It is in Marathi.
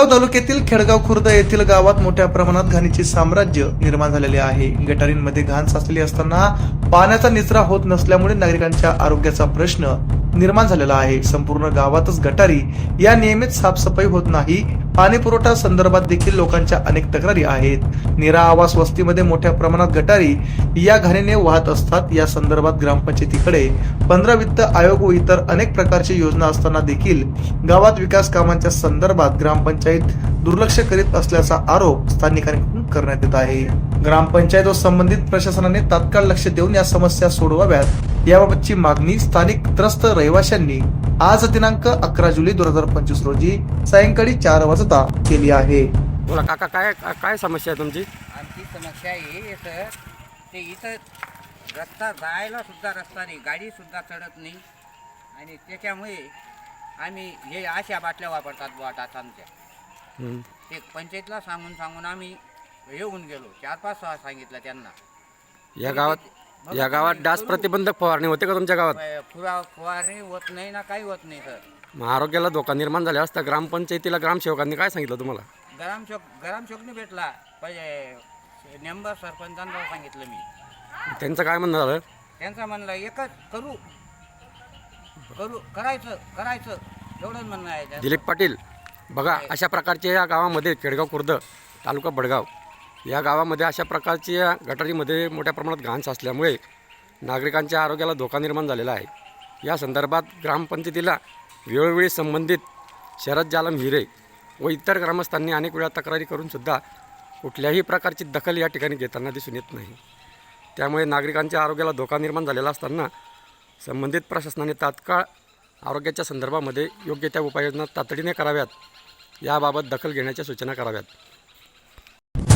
जळगाव तालुक्यातील खेडगाव खुर्द येथील गावात मोठ्या प्रमाणात घाणीचे साम्राज्य निर्माण झालेले आहे. गटारींमध्ये घाण साचलेली असताना पाण्याचा निचरा होत नसल्यामुळे नागरिकांच्या आरोग्याचा प्रश्न निर्माण झालेला आहे. संपूर्ण गावातच गटारी या नियमित साफसफाई होत नाही. पाणी पुरवठा संदर्भात देखील लोकांच्या अनेक तक्रारी आहेत. निरा आवास वस्तीमध्ये मोठ्या प्रमाणात गटारी या घाणीने वाहत असतात. या संदर्भात ग्रामपंचायतीकडे पंधरा वित्त आयोग व इतर अनेक प्रकारची योजना असताना देखील गावात विकास कामांच्या संदर्भात ग्रामपंचायत दुर्लक्ष करीत असल्याचा आरोप स्थानिकांकडून करण्यात येत आहे. ग्रामपंचायत व संबंधित प्रशासनाने तात्काळ लक्ष देऊन या समस्या सोडवाव्यात. याबाबतची मागणी स्थानिक त्रस्त रहिवाशांनी आज दिनांक अकरा जुलै दोन हजार पंचवीस रोजी सायंकाळी चार वाजता केली आहे. बोला काका काय काय- समस्या आहे तुमची? आमची समस्या ही आहे सर. ते इथं रस्ता जायला सुद्धा रस्ता नाही गाडी सुद्धा चढत नाही. आणि त्याच्यामुळे आम्ही हे अशा बाटल्या वापरतात बुवा आमच्या. ते पंचायतला सांगून सांगून आम्ही येऊन गेलो. चार पाच सहा सांगितलं त्यांना. या गावात या गावात डास प्रतिबंधक फवारणी होते का तुमच्या गावात? फुरा फुवारणी होत नाही ना काही होत नाही सर. मग आरोग्याला धोका निर्माण झाला असता ग्रामपंचायतीला ग्रामसेवकांनी काय सांगितलं तुम्हाला? ग्रामशोक ग्रामशोकने भेटला. पहिले नेंबर सरपंचांना सांगितलं मी. त्यांचं काय म्हणणं झालं? त्यांचं म्हणलं एकच करू. करू. करायचं करायचं. एवढंच म्हणणं आहे त्यांचं. दिलीप पाटील बघा अशा प्रकारच्या या गावामध्ये खेडगाव खुर्द तालुका बडगाव या गावामध्ये अशा प्रकारच्या गटारीमध्ये मोठ्या प्रमाणात घाण साचल्यामुळे नागरिकांच्या आरोग्याला धोका निर्माण झालेला आहे. या संदर्भात ग्रामपंचायतीला वेळोवेळी संबंधित शरद जालम हिरे व इतर ग्रामस्थांनी अनेक वेळा तक्रारी करूनसुद्धा कुठल्याही प्रकारची दखल या ठिकाणी घेताना दिसून येत नाही. त्यामुळे नागरिकांच्या आरोग्याला धोका निर्माण झालेला असताना संबंधित प्रशासनाने तात्काळ आरोग्याच्या संदर्भामध्ये योग्य त्या उपाययोजना तातडीने कराव्यात. याबाबत दखल घेण्याच्या सूचना कराव्यात.